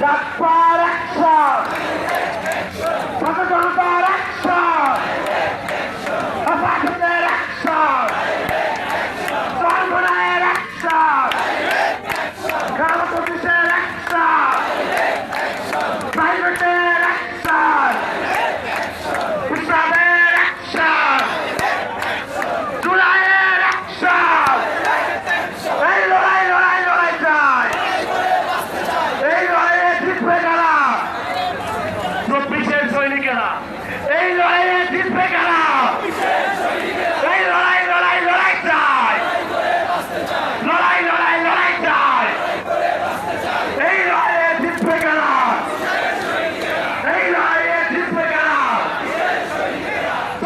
Doctor action সচেতনতার action অপাঠকদের action চন্দ্রনায়ের অ্যাকশন গ্রাম পুলিশের অ্যাকশন প্রাইভেটের তৈরি করা এই লড়াইয়ে জিতবে কারা?